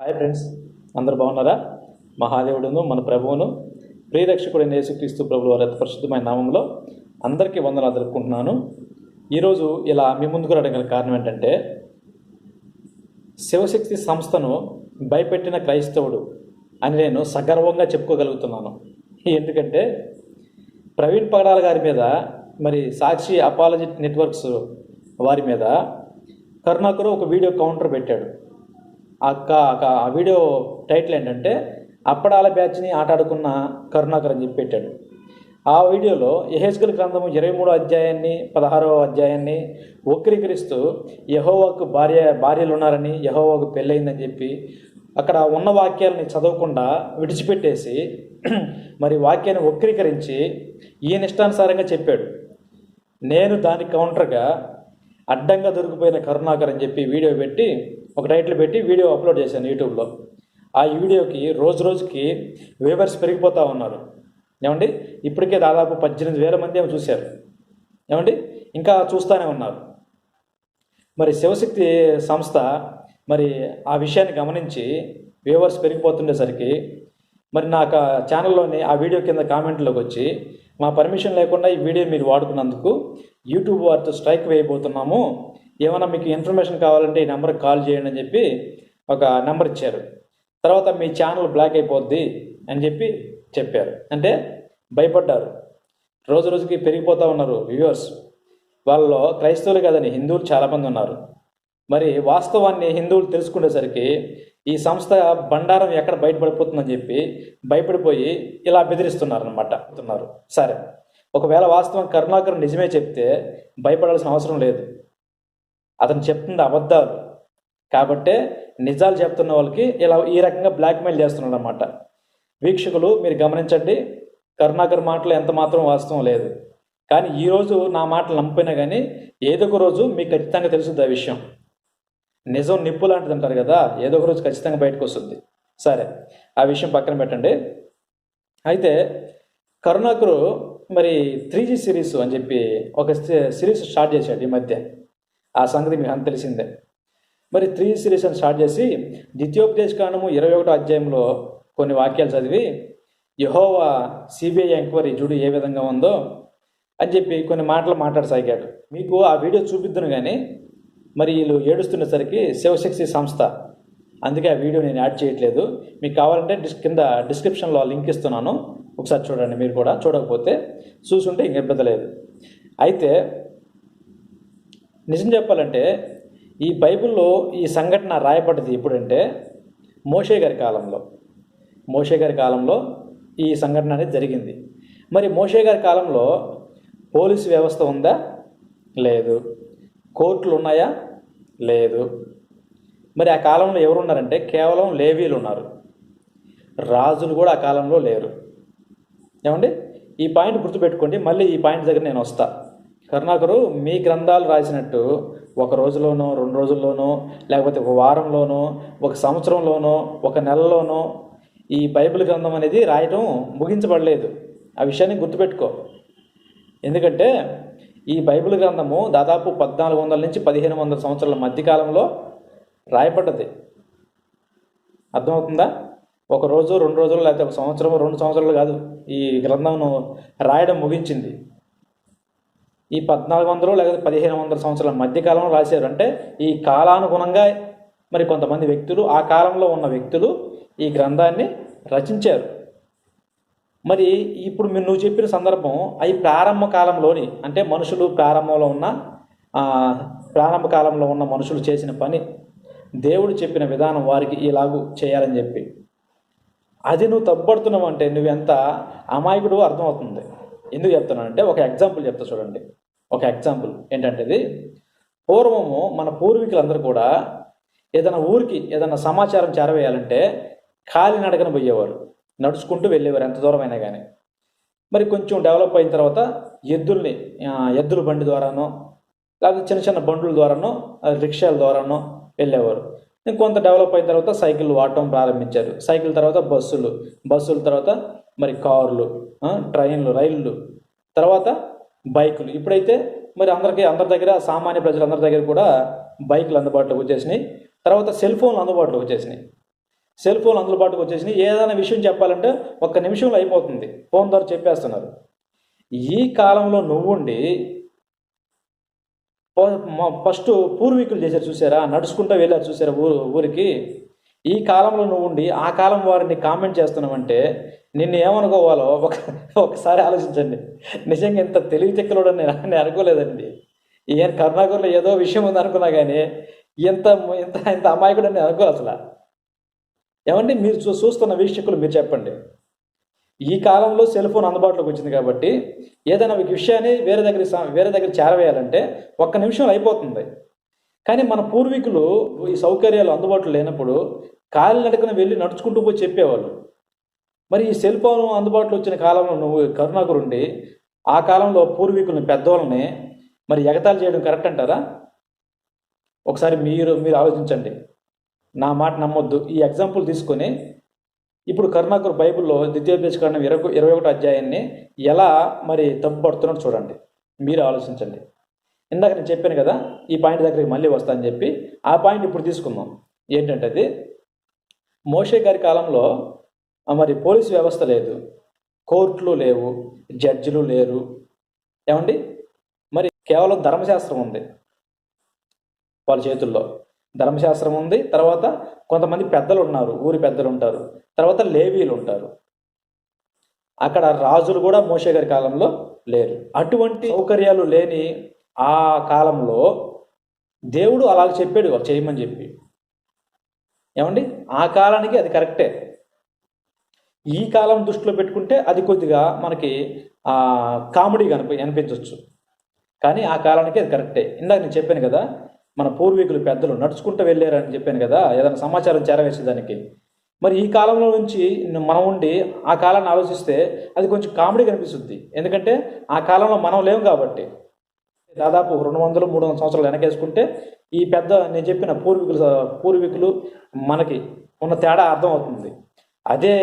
Hi friends అందరు బాగున్నారా? మహాదేవుడును మన ప్రభువును ప్రియరక్షకుడైన యేసుక్రీస్తు ప్రభువు వారి పరిశుద్ధమైన నామంలో అందరికీ వందనాలు తెలుపుకుంటున్నాను. ఈరోజు ఇలా మీ ముందుకు రావడం గల కారణం ఏంటంటే శివశక్తి సంస్థను భయపెట్టిన క్రైస్తవుడు అని నేను సగర్వంగా చెప్పుకోగలుగుతున్నాను. ఎందుకంటే ప్రవీణ్ పగడాల గారి మీద మరి సాక్షి అపాలజీ నెట్వర్క్స్ వారి మీద కరుణాకరు ఒక వీడియో కౌంటర్ పెట్టాడు. ఆ ఆ వీడియో టైటిల్ ఏంటంటే అప్పడాల బ్యాచ్ని ఆటాడుకున్న కరుణాకర్ అని చెప్పి పెట్టాడు. ఆ వీడియోలో యహెస్గల్ గ్రంథము ఇరవై మూడో అధ్యాయాన్ని పదహారవ అధ్యాయాన్ని వక్రీకరిస్తూ యహోవాకు భార్య భార్యలు ఉన్నారని యహోవాకు పెళ్ళయిందని చెప్పి అక్కడ ఉన్న వాక్యాలని చదవకుండా విడిచిపెట్టేసి మరి వాక్యాన్ని వక్రీకరించి ఈయన ఇష్టానుసారంగా చెప్పాడు. నేను దాని కౌంటర్గా అడ్డంగా దొరికిపోయిన కరుణాకర్ అని చెప్పి వీడియో పెట్టి ఒక టైటిల్ పెట్టి వీడియో అప్లోడ్ చేశాను యూట్యూబ్లో. ఆ వీడియోకి రోజు రోజుకి వ్యూవర్స్ పెరిగిపోతూ ఉన్నారు. ఏమండి? ఇప్పటికే దాదాపు పద్దెనిమిది వేల మంది ఏమో చూశారు. ఏమండి? ఇంకా చూస్తూనే ఉన్నారు. మరి శివశక్తి సంస్థ మరి ఆ విషయాన్ని గమనించి వ్యూవర్స్ పెరిగిపోతుండేసరికి మరి నాకు ఆ ఛానల్లోని ఆ వీడియో కింద కామెంట్లోకి వచ్చి మా పర్మిషన్ లేకుండా ఈ వీడియో మీరు వాడుకున్నందుకు యూట్యూబ్ వారితో స్ట్రైక్ వేయబోతున్నాము. ఏమైనా మీకు ఇన్ఫర్మేషన్ కావాలంటే ఈ నెంబర్కి కాల్ చేయండి అని చెప్పి ఒక నెంబర్ ఇచ్చారు. తర్వాత మీ ఛానల్ బ్లాక్ అయిపోద్ది అని చెప్పి చెప్పారు. అంటే భయపడ్డారు. రోజు రోజుకి పెరిగిపోతూ ఉన్నారు వ్యూవర్స్ వాళ్ళలో క్రైస్తవులు కాదని హిందువులు చాలామంది ఉన్నారు. మరి వాస్తవాన్ని హిందువులు తెలుసుకునేసరికి ఈ సంస్థ బండారం ఎక్కడ బయటపడిపోతుందని చెప్పి భయపడిపోయి ఇలా బెదిరిస్తున్నారు అనమాట సరే. ఒకవేళ వాస్తవం కరుణాకర్ నిజమే చెప్తే భయపడాల్సిన అవసరం లేదు. అతను చెప్తుంది అబద్ధాలు. కాబట్టే నిజాలు చెప్తున్న వాళ్ళకి ఇలా ఈ రకంగా బ్లాక్మెయిల్ చేస్తున్నాడు అనమాట వీక్షకులు మీరు గమనించండి కరుణాకర్ మాటలు ఎంత మాత్రం వాస్తవం లేదు. కానీ ఈరోజు నా మాటలు నమ్మిపోయినా కానీ ఏదో ఒక రోజు మీకు ఖచ్చితంగా తెలుస్తుంది ఆ విషయం. నిజం నిప్పు లాంటిది అంటారు కదా ఏదో ఒక రోజు ఖచ్చితంగా బయటకు వస్తుంది. సరే ఆ విషయం పక్కన పెట్టండి. అయితే కరుణాకరు మరి త్రీ జీ సిరీస్ అని చెప్పి ఒక సి- సిరీస్ స్టార్ట్ చేశాడు ఈ మధ్య. ఆ సంగతి మీకు అంత తెలిసిందే. మరి త్రీ సిరీస్ అని స్టార్ట్ చేసి ద్వితీయోపదేశ కాండము ఇరవై ఒకటో అధ్యాయంలో కొన్ని వాక్యాలు చదివి యహోవా సిబిఐ ఎంక్వైరీ జుడు ఏ విధంగా ఉందో అని చెప్పి కొన్ని మాటలు మాట్లాడసాగాడు. మీకు ఆ వీడియో చూపిద్దును కానీ మరి వీళ్ళు ఏడుస్తున్నసరికి శివశక్తి సంస్థ. అందుకే ఆ వీడియో నేను యాడ్ చేయట్లేదు. మీకు కావాలంటే డిస్ కింద డిస్క్రిప్షన్లో లింక్ ఇస్తున్నాను. ఒకసారి చూడండి మీరు కూడా. చూడకపోతే చూసుంటే ఇంక ఇబ్బంది లేదు. అయితే నిజం చెప్పాలంటే ఈ బైబిల్లో ఈ సంఘటన రాయబడ్డది ఎప్పుడంటే మోషే గారి కాలంలో. మోషే గారి కాలంలో ఈ సంఘటన అనేది జరిగింది. మరి మోషే గారి కాలంలో పోలీసు వ్యవస్థ ఉందా? లేదు. కోర్టులు ఉన్నాయా? లేదు. మరి ఆ కాలంలో ఎవరున్నారంటే కేవలం లేవీలు ఉన్నారు. రాజులు కూడా ఆ కాలంలో లేరు. ఏమండి? ఈ పాయింట్ గుర్తుపెట్టుకోండి మళ్ళీ ఈ పాయింట్ దగ్గర నేను వస్తాను కరుణాకరు మీ గ్రంథాలు రాసినట్టు ఒక రోజులోనో రెండు రోజుల్లోనో లేకపోతే ఒక వారంలోనో ఒక సంవత్సరంలోనో ఒక నెలలోనో ఈ బైబిల్ గ్రంథం అనేది రాయటం ముగించబడలేదు. ఆ విషయాన్ని గుర్తుపెట్టుకో. ఎందుకంటే ఈ బైబిల్ గ్రంథము దాదాపు పద్నాలుగు వందల నుంచి పదిహేను వందల సంవత్సరాల మధ్యకాలంలో రాయబడ్డది. అర్థమవుతుందా? ఒక రోజు రెండు రోజులు లేకపోతే ఒక సంవత్సరం రెండు సంవత్సరాలు కాదు. ఈ గ్రంథంను రాయడం ముగించింది. ఈ పద్నాలుగు వందలు లేకపోతే పదిహేను వందల సంవత్సరాల మధ్యకాలంలో రాశారు. అంటే ఈ కాలానుగుణంగా మరి కొంతమంది వ్యక్తులు ఆ కాలంలో ఉన్న వ్యక్తులు ఈ గ్రంథాన్ని రచించారు. మరి ఇప్పుడు మీరు నువ్వు చెప్పిన సందర్భం అవి ప్రారంభ కాలంలోని అంటే మనుషులు ప్రారంభంలో ఉన్న ప్రారంభ కాలంలో ఉన్న మనుషులు చేసిన పని దేవుడు చెప్పిన విధానం వారికి ఇలాగూ చేయాలని చెప్పి. అది నువ్వు తప్పుపడుతున్నావు అంటే నువ్వెంత అమాయకుడు అర్థమవుతుంది. ఎందుకు చెప్తున్నానంటే ఒక ఎగ్జాంపుల్ చెప్తా చూడండి. ఒక ఎగ్జాంపుల్ ఏంటంటే ఇది? పూర్వము మన పూర్వీకులందరూ కూడా ఏదైనా ఊరికి ఏదైనా సమాచారం చేరవేయాలంటే కాలినడకన పోయేవారు. నడుచుకుంటూ వెళ్ళేవారు ఎంత దూరమైనా కానీ మరి కొంచెం డెవలప్ అయిన తర్వాత ఎద్దుల్ని ఎద్దుల బండి ద్వారానో లేకపోతే చిన్న చిన్న బండ్ల ద్వారానో రిక్షాల ద్వారానో వెళ్ళేవారు. ఇంకొంత డెవలప్ అయిన తర్వాత సైకిల్ వాడటం ప్రారంభించారు. సైకిల్ తర్వాత బస్సులు బస్సుల తర్వాత మరి కార్లు ట్రైన్లు రైళ్ళు తర్వాత బైకులు. ఇప్పుడైతే మరి అందరికీ అందరి దగ్గర సామాన్య ప్రజలందరి దగ్గర కూడా బైకులు అందుబాటులోకి వచ్చేసినాయి. తర్వాత సెల్ ఫోన్లు అందుబాటులోకి వచ్చేసినాయి. సెల్ ఫోన్లు అందుబాటులోకి వచ్చేసినాయి. ఏదైనా విషయం చెప్పాలంటే ఒక్క నిమిషంలో అయిపోతుంది. ఫోన్ ద్వారా చెప్పేస్తున్నారు. ఈ కాలంలో నువ్వుండి ఫస్ట్ పూర్వీకులు చేశారు చూసారా నడుచుకుంటూ వెళ్ళారు చూసారా ఊరు ఊరికి? ఈ కాలంలో నువ్వు ఉండి ఆ కాలం వారిని కామెంట్ చేస్తున్నావంటే నిన్ను ఏమనుకోవాలో ఒక ఒకసారి ఆలోచించండి. నిజంగా ఇంత తెలివి చెక్కలోడని నేను నేను అనుకోలేదండి. ఈయన కరుణాకర్లో ఏదో విషయం ఉంది అనుకున్నా కానీ ఇంత ఇంత ఇంత అమాయకుడు నేను అనుకోలేదు అసలు. ఏమండి మీరు చూ చూస్తున్న వీక్షకులు మీరు చెప్పండి. ఈ కాలంలో సెల్ ఫోన్ అందుబాటులోకి వచ్చింది కాబట్టి ఏదైనా ఒక విషయాన్ని వేరే దగ్గర వేరే దగ్గర చేరవేయాలంటే ఒక్క నిమిషంలో అయిపోతుంది. కానీ మన పూర్వీకులు ఈ సౌకర్యాలు అందుబాటులో లేనప్పుడు కాలు నడకన వెళ్ళి నడుచుకుంటూ పోయి చెప్పేవాళ్ళు. మరి ఈ సెల్ ఫోన్ అందుబాటులో వచ్చిన కాలంలో నువ్వు కరుణాకరుండి ఆ కాలంలో పూర్వీకులని పెద్దవాళ్ళని మరి ఎగతాళి చేయడం కరెక్ట్ అంటారా? ఒకసారి మీరు మీరు ఆలోచించండి. నా మాట నమ్మొద్దు. ఈ ఎగ్జాంపుల్ తీసుకొని ఇప్పుడు కరుణాకర్ బైబిల్లో ద్వితీయోపదేశకాండం ఇరవై ఇరవై ఒకటో అధ్యాయాన్ని ఎలా మరి తప్పుపడుతున్నాడు చూడండి. మీరు ఆలోచించండి. ఇందాక నేను చెప్పాను కదా ఈ పాయింట్ దగ్గరికి మళ్ళీ వస్తాను చెప్పి ఆ పాయింట్ ఇప్పుడు తీసుకుందాం. ఏంటంటే అది మోషే గారి కాలంలో మరి పోలీస్ వ్యవస్థ లేదు. కోర్టులు లేవు జడ్జిలు లేరు. ఏమండి? మరి కేవలం ధర్మశాస్త్రం ఉంది. వాళ్ళ చేతుల్లో ధర్మశాస్త్రం ఉంది. తర్వాత కొంతమంది పెద్దలు ఉన్నారు ఊరి పెద్దలు ఉంటారు. తర్వాత లేవీలు ఉంటారు. అక్కడ రాజులు కూడా మోషే గారి కాలంలో లేరు. అటువంటి సౌకర్యాలు లేని ఆ కాలంలో దేవుడు అలా చెప్పాడు చేయమని చెప్పి. ఏమండి? ఆ కాలానికి అది కరెక్టే. ఈ కాలం దృష్టిలో పెట్టుకుంటే అది కొద్దిగా మనకి కామెడీగా అనిపి అనిపించవచ్చు కానీ ఆ కాలానికి అది కరెక్టే. ఇందాక నేను చెప్పాను కదా మన పూర్వీకులు పెద్దలు నడుచుకుంటూ వెళ్ళారని చెప్పాను కదా ఏదైనా సమాచారం చేరవేసేదానికి మరి ఈ కాలంలో నుంచి మనం ఉండి ఆ కాలాన్ని ఆలోచిస్తే అది కొంచెం కామెడీ కనిపిస్తుంది. ఎందుకంటే ఆ కాలంలో మనం లేవు కాబట్టి. దాదాపు రెండు వందలు మూడు వందల సంవత్సరాలు వెనకేసుకుంటే ఈ పెద్ద నేను చెప్పిన పూర్వీకులు పూర్వీకులు మనకి ఉన్న తేడా అర్థమవుతుంది. అదే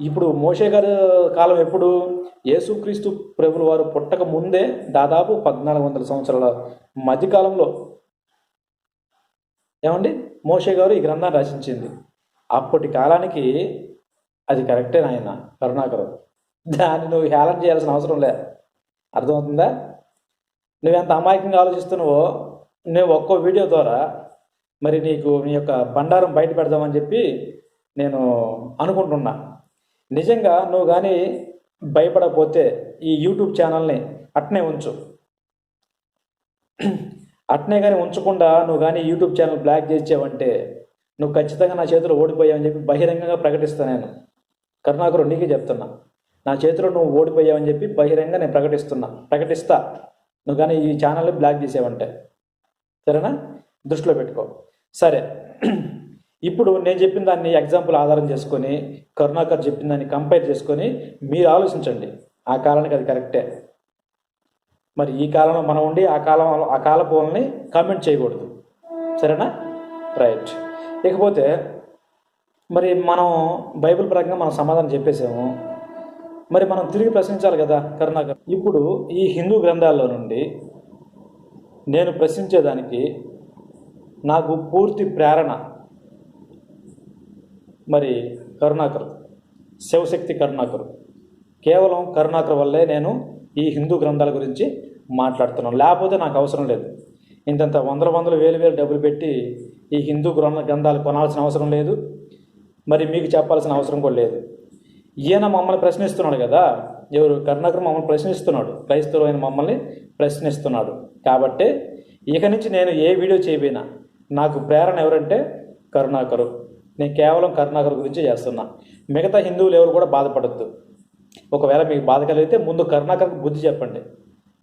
ఇప్పుడు మోషే గారి కాలం ఎప్పుడు యేసుక్రీస్తు ప్రభులు వారు పుట్టక ముందే దాదాపు పద్నాలుగు వందల సంవత్సరాల మధ్యకాలంలో ఏమండి? మోషే గారు ఈ గ్రంథాన్ని రచించింది. అప్పటి కాలానికి అది కరెక్టే నాయన కరుణాకరం. దాన్ని నువ్వు హేళన చేయాల్సిన అవసరం లే. అర్థమవుతుందా? నువ్వెంత అమాయకంగా ఆలోచిస్తున్నావో నువ్వు ఒక్కో వీడియో ద్వారా మరి నీకు నీ యొక్క బండారం బయట పెడదామని చెప్పి నేను అనుకుంటున్నా. నిజంగా నువ్వు కానీ భయపడకపోతే ఈ యూట్యూబ్ ఛానల్ని అట్నే ఉంచు. అట్నే కానీ ఉంచకుండా నువ్వు కానీ యూట్యూబ్ ఛానల్ బ్లాక్ చేసావంటే నువ్వు ఖచ్చితంగా నా చేతిలో ఓడిపోయావని చెప్పి బహిరంగంగా ప్రకటిస్తాను నేను. కరుణాకరు నీకే చెప్తున్నా. నా చేతిలో నువ్వు ఓడిపోయావని చెప్పి బహిరంగంగా నేను ప్రకటిస్తున్నా. ప్రకటిస్తా. నువ్వు కానీ ఈ ఛానల్ని బ్లాక్ చేసేవంటే. సరేనా? దృష్టిలో పెట్టుకో. సరే. ఇప్పుడు నేను చెప్పిన దాన్ని ఎగ్జాంపుల్ ఆధారం చేసుకొని కరుణాకర్ చెప్పిన దాన్ని కంపేర్ చేసుకొని మీరు ఆలోచించండి. ఆ కాలానికి అది కరెక్టే మరి ఈ కాలంలో మనం ఉండి ఆ కాలం ఆ కాలపు వాళ్ళని కామెంట్ చేయకూడదు. సరేనా? రైట్ ఇకపోతే మరి మనం బైబిల్ ప్రకారంగా మనం సమాధానం చెప్పేసాము. మరి మనం తిరిగి ప్రశ్నించాలి కదా కరుణాకర్? ఇప్పుడు ఈ హిందూ గ్రంథాల్లో నుండి నేను ప్రశ్నించేదానికి నాకు పూర్తి ప్రేరణ. మరి కరుణాకర్ శివశక్తి కరుణాకర్. కేవలం కరుణాకర్ వల్లే నేను ఈ హిందూ గ్రంథాల గురించి మాట్లాడుతున్నాను. లేకపోతే నాకు అవసరం లేదు. ఇంతంత వందల వందల వేలు వేలు డబ్బులు పెట్టి ఈ హిందూ గ్రంథ గ్రంథాలు కొనాల్సిన అవసరం లేదు. మరి మీకు చెప్పాల్సిన అవసరం కూడా లేదు. ఈయన మమ్మల్ని ప్రశ్నిస్తున్నాడు కదా? ఎవరు? కరుణాకర్ మమ్మల్ని ప్రశ్నిస్తున్నాడు. క్రైస్తవులైన మమ్మల్ని ప్రశ్నిస్తున్నాడు. కాబట్టి ఇక నుంచి నేను ఏ వీడియో చేయబోయినా నాకు ప్రేరణ ఎవరంటే కరుణాకరు. నేను కేవలం కరుణాకర్ గురించి చేస్తున్నా. మిగతా హిందువులు ఎవరు కూడా బాధపడద్దు. ఒకవేళ మీకు బాధ కలిగితే ముందు కరుణాకర్కి బుద్ధి చెప్పండి.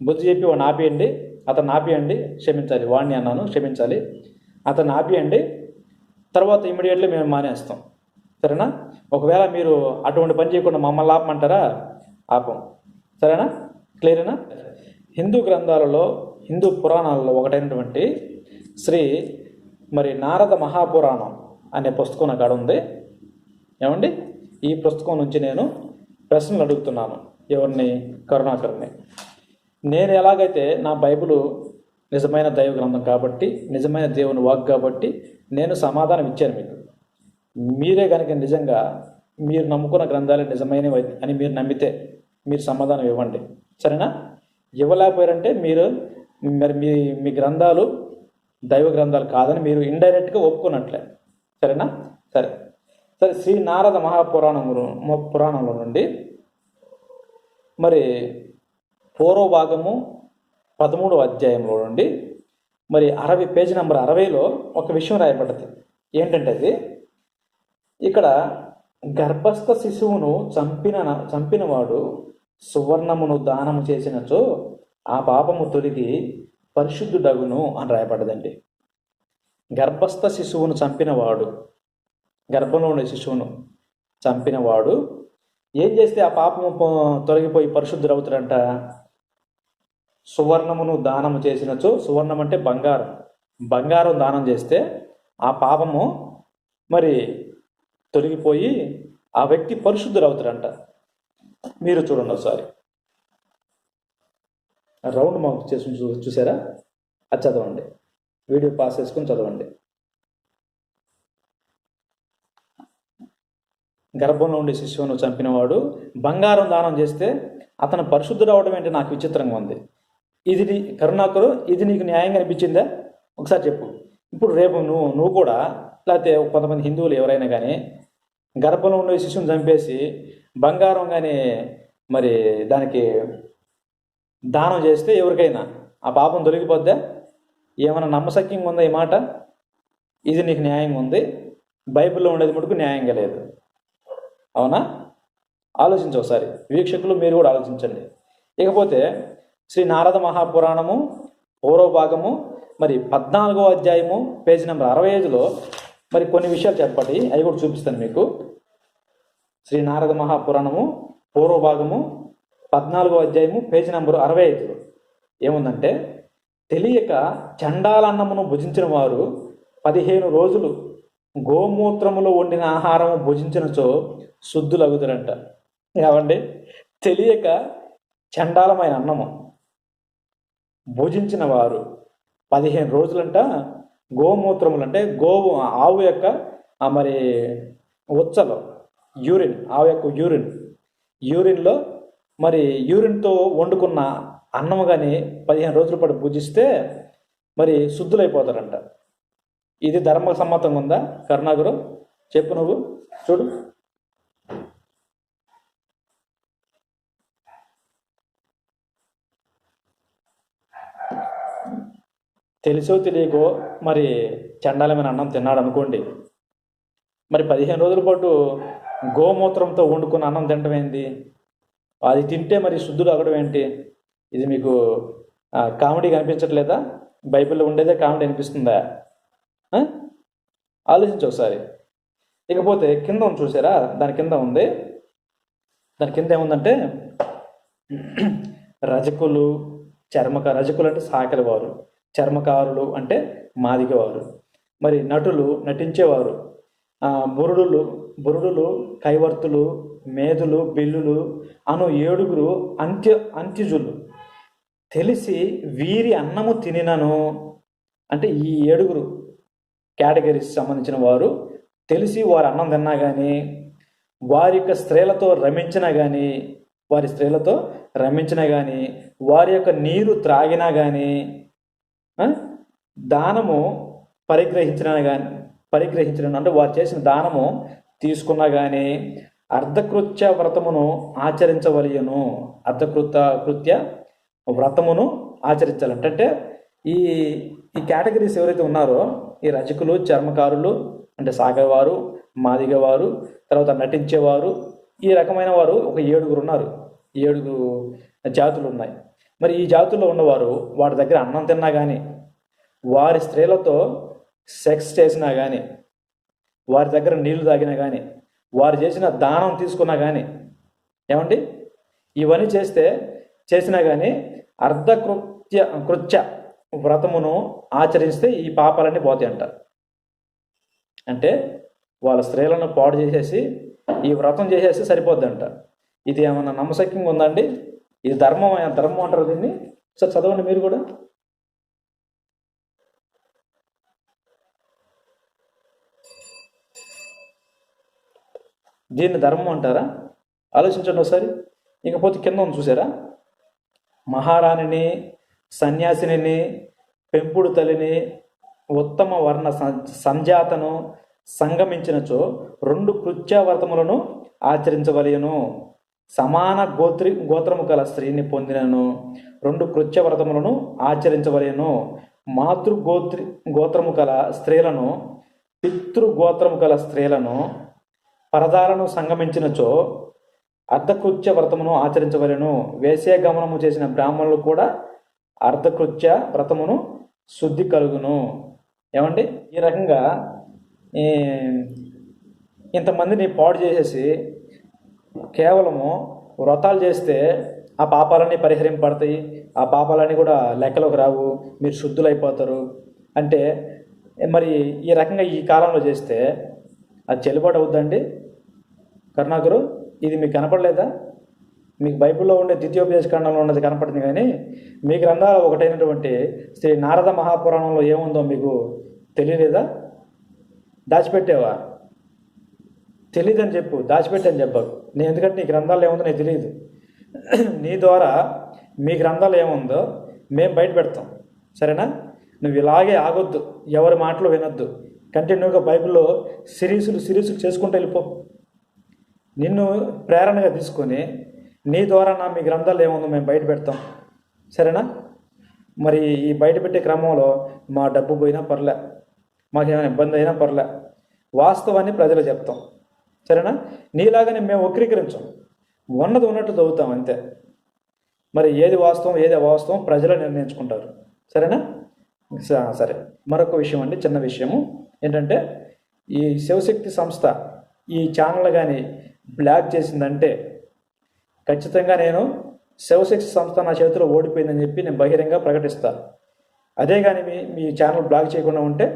బుద్ధి చెప్పి వాడిని ఆపేయండి. అతను ఆపేయండి. క్షమించాలి. వాడిని అన్నాను. క్షమించాలి. అతను ఆపేయండి. తర్వాత ఇమీడియట్లీ మేము మానేస్తాం. సరేనా? ఒకవేళ మీరు అటువంటి పని చేయకుండా మమ్మల్ని ఆపమంటారా? ఆపం. సరేనా? క్లియరేనా? హిందూ గ్రంథాలలో హిందూ పురాణాలలో ఒకటైనటువంటి శ్రీ మరి నారద మహాపురాణం అనే పుస్తకం నాకు ఉంది ఏమండి? ఈ పుస్తకం నుంచి నేను ప్రశ్నలు అడుగుతున్నాను ఎవరిని? కరుణాకర్ని. నేను ఎలాగైతే నా బైబిల్ నిజమైన దైవ గ్రంథం కాబట్టి నిజమైన దేవుని వాక్ కాబట్టి నేను సమాధానం ఇచ్చాను మీకు. మీరే కనుక నిజంగా మీరు నమ్ముకున్న గ్రంథాలు నిజమైనవి అని మీరు నమ్మితే మీరు సమాధానం ఇవ్వండి. సరేనా? ఇవ్వలేకపోయారంటే మీరు మరి మీ మీ గ్రంథాలు దైవ గ్రంథాలు కాదని మీరు ఇండైరెక్ట్గా ఒప్పుకున్నట్లే. సరేనా? సరే. సరే శ్రీ నారద మహాపురాణము పురాణంలో నుండి మరి పూర్వ భాగము పదమూడవ అధ్యాయంలో నుండి మరి అరవై పేజీ నెంబర్ అరవైలో ఒక విషయం రాయబడ్డది. ఏంటంటే అది? ఇక్కడ గర్భస్థ శిశువును చంపిన చంపినవాడు సువర్ణమును దానము చేసినచో ఆ పాపము తొలిగి పరిశుద్ధుడగును అని రాయబడ్డదండి గర్భస్థ శిశువును చంపినవాడు గర్భంలోని శిశువును చంపినవాడు ఏం చేస్తే ఆ పాపము తొలగిపోయి పరిశుద్ధుడు అవుతాడంట సువర్ణమును దానము చేసినచో సువర్ణం అంటే బంగారం. బంగారం దానం చేస్తే ఆ పాపము మరి తొలగిపోయి ఆ వ్యక్తి పరిశుద్ధుడవుతాడంట. మీరు చూడండి ఒకసారి. రౌండ్ మాకు చేసి చూ చూసారా? అది చదవండి. వీడియో పాస్ చేసుకుని చదవండి. గర్భంలో ఉండే శిశువును చంపినవాడు బంగారం దానం చేస్తే అతను పరిశుద్ధుడు అవడం ఏంటి నాకు విచిత్రంగా ఉంది. ఇది నీ కరుణాకరు ఇది నీకు న్యాయంగా అనిపించిందా? ఒకసారి చెప్పు. ఇప్పుడు రేపు నువ్వు నువ్వు కూడా లేకపోతే కొంతమంది హిందువులు ఎవరైనా కానీ గర్భంలో ఉండే శిశువుని చంపేసి బంగారం కానీ మరి దానికి దానం చేస్తే ఎవరికైనా ఆ పాపం దొరికిపోద్దా ఏమైనా నమ్మశక్యంగా ఉందా ఈ మాట? ఇది నీకు న్యాయంగా ఉంది. బైబిల్లో ఉండేది మటుకు న్యాయంగా లేదు. అవునా? ఆలోచించు ఒకసారి. వీక్షకులు మీరు కూడా ఆలోచించండి. ఇకపోతే శ్రీ నారద మహాపురాణము పూర్వ భాగము మరి పద్నాలుగో అధ్యాయము పేజీ నెంబర్ అరవై ఐదులో మరి కొన్ని విషయాలు చెప్పండి. అవి కూడా చూపిస్తాను మీకు. శ్రీ నారద మహాపురాణము పూర్వ భాగము పద్నాలుగో అధ్యాయము పేజీ నెంబరు అరవై ఐదులో ఏముందంటే తెలియక చండాలన్నమును భుజించిన వారు పదిహేను రోజులు గోమూత్రములో వండిన ఆహారము భుజించినచో శుద్ధులగుతారంట ఏమండి? తెలియక చండాలమైన అన్నము భుజించిన వారు పదిహేను రోజులంట గోమూత్రములు అంటే గోవు ఆవు యొక్క మరి ఉచ్చలో యూరిన్ ఆవు యొక్క యూరిన్. యూరిన్లో మరి యూరిన్తో వండుకున్న అన్నం కానీ పదిహేను రోజుల పాటు పూజిస్తే మరి శుద్ధులైపోతారంట. ఇది ధర్మ సమ్మతంగా ఉందా? కరుణాగురు చెప్పు నువ్వు చూడు. తెలుసో తెలియకో మరి చండాలమైన అన్నం తిన్నాడు అనుకోండి మరి పదిహేను రోజుల పాటు గోమూత్రంతో వండుకున్న అన్నం తినడం ఏంది? అది తింటే మరి శుద్ధుడు అగడం ఏంటి? ఇది మీకు కామెడీ కనిపించట్లేదా? బైబిల్లో ఉండేదే కామెడీ అనిపిస్తుందా? ఆలోచించు ఒకసారి. ఇకపోతే కింద ఉంది చూసారా? దాని కింద ఉంది. దాని కింద ఏముందంటే రజకులు చర్మక రజకులు అంటే సాకలి వారు చర్మకారులు అంటే మాదిగ వారు మరి నటులు నటించేవారు. మురుడులు బురుడులు కైవర్తులు మేధులు బిల్లులు అను ఏడుగురు అంత్య అంత్యుజులు. తెలిసి వీరి అన్నము తినినను. అంటే ఈ ఏడుగురు కేటగిరీస్ సంబంధించిన వారు తెలిసి వారు అన్నం తిన్నా కానీ వారి యొక్క స్త్రీలతో రమించినా కానీ వారి స్త్రీలతో రమించినా కానీ వారి యొక్క నీరు త్రాగినా కానీ దానము పరిగ్రహించిన కానీ పరిగ్రహించిన అంటే వారు చేసిన దానము తీసుకున్నా కానీ అర్ధకృత్య వ్రతమును ఆచరించవలయను. అర్ధకృత కృత్య వ్రతమును ఆచరించాలంటే. అంటే ఈ ఈ కేటగిరీస్ ఎవరైతే ఉన్నారో ఈ రజకులు చర్మకారులు అంటే సాగేవారు మాదిగవారు తర్వాత నటించేవారు ఈ రకమైన వారు ఒక ఏడుగురు ఉన్నారు. ఏడుగురు జాతులు ఉన్నాయి. మరి ఈ జాతుల్లో ఉన్నవారు వారి దగ్గర అన్నం తిన్నా కానీ వారి స్త్రీలతో సెక్స్ చేసినా కానీ వారి దగ్గర నీళ్ళు తాగినా కానీ వారు చేసిన దానం తీసుకున్నా కానీ ఏమండి? ఇవన్నీ చేస్తే చేసినా కానీ అర్ధకృత్య కృత్య వ్రతమును ఆచరిస్తే ఈ పాపాలన్నీ పోతాయి అంట అంటే వాళ్ళ స్త్రీలను పాడు చేసేసి ఈ వ్రతం చేసేసి సరిపోద్దంట. ఇది ఏమన్నా నమ్మశక్యంగా ఉందండి ఇది ధర్మం ధర్మం అంటారు దీన్ని. సార్ చదవండి మీరు కూడా. దీన్ని ధర్మం అంటారా? ఆలోచించండి ఒకసారి. ఇకపోతే కింద ఉంది చూసారా? మహారాణిని సన్యాసిని పెంపుడు తల్లిని ఉత్తమ వర్ణ సం- సంజాతను సంగమించినచో రెండు కృత్యావర్తములను ఆచరించవలయను సమాన గోత్రి గోత్రము గల స్త్రీని పొందినను. రెండు కృత్యవ్రతములను ఆచరించవలయను మాతృగోత్రి గోత్రము గల స్త్రీలను పితృగోత్రము గల స్త్రీలను పరదాలను సంగమించినచో అర్ధకృత్య వ్రతమును ఆచరించవలెను. గమనము చేసిన బ్రాహ్మణులు కూడా అర్ధకృత్య వ్రతమును శుద్ధి కలుగును. ఏమండి? ఈ రకంగా ఈ, ఇంతమందిని పాడు చేసేసి కేవలము వ్రతాలు చేస్తే ఆ పాపాలన్నీ పరిహరింపడతాయి ఆ పాపాలన్నీ కూడా లెక్కలోకి రావు. మీరు శుద్ధులైపోతారు. అంటే మరి ఈ రకంగా ఈ కాలంలో చేస్తే అది చెల్లుబాటు అవుద్దండి కరుణాకరు ఇది మీకు కనపడలేదా? మీకు బైబిల్లో ఉండే ద్వితీయోపదేశ ఖండంలో ఉన్నది కనపడింది కానీ మీ గ్రంథాలు ఒకటైనటువంటి శ్రీ నారద మహాపురాణంలో ఏముందో మీకు తెలియలేదా? దాచిపెట్టావా? తెలియదని చెప్పు దాచిపెట్టని చెప్పకు. నేను ఎందుకంటే నీ గ్రంథాలు ఏముందో నీకు తెలియదు. నీ ద్వారా మీ గ్రంథాలు ఏముందో మేము బయట పెడతాం. సరేనా? నువ్వు ఇలాగే ఆగొద్దు. ఎవరి మాటలు వినొద్దు. కంటిన్యూగా బైబిల్లో సిరీసులు సిరీసులు చేసుకుంటూ వెళ్ళిపో. నిన్ను ప్రేరణగా తీసుకొని నీ ద్వారా నా మీ గ్రంథాలు ఏముందో మేము బయట పెడతాం. సరేనా? మరి ఈ బయట పెట్టే క్రమంలో మా డబ్బు పోయినా పర్లే మాకేమైనా ఇబ్బంది అయినా పర్లే. వాస్తవాన్ని ప్రజలు చెప్తాం. సరేనా? నీలాగానే మేము వక్రీకరించాం. ఉన్నది ఉన్నట్టు చదువుతాం అంతే. మరి ఏది వాస్తవం ఏది అవాస్తవం ప్రజలు నిర్ణయించుకుంటారు. సరేనా? స- సరే. మరొక విషయం అండి చిన్న విషయము. ఏంటంటే ఈ శివశక్తి సంస్థ ఈ ఛానల్ కానీ బ్లాక్ చేసిందంటే ఖచ్చితంగా నేను శివశక్తి సంస్థ నా చేతిలో ఓడిపోయిందని చెప్పి నేను బహిరంగ ప్రకటిస్తాను అదే కానీ మీ మీ ఛానల్ బ్లాక్ చేయకుండా ఉంటే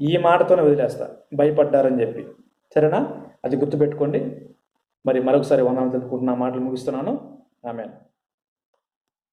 ఈ మాటతోనే వదిలేస్తా. భయపడ్డారని చెప్పి. సరేనా? అది గుర్తుపెట్టుకోండి. మరి మరొకసారి వందనం తెలుపుకుంటున్న మాటలు ముగిస్తున్నాను. ఆమె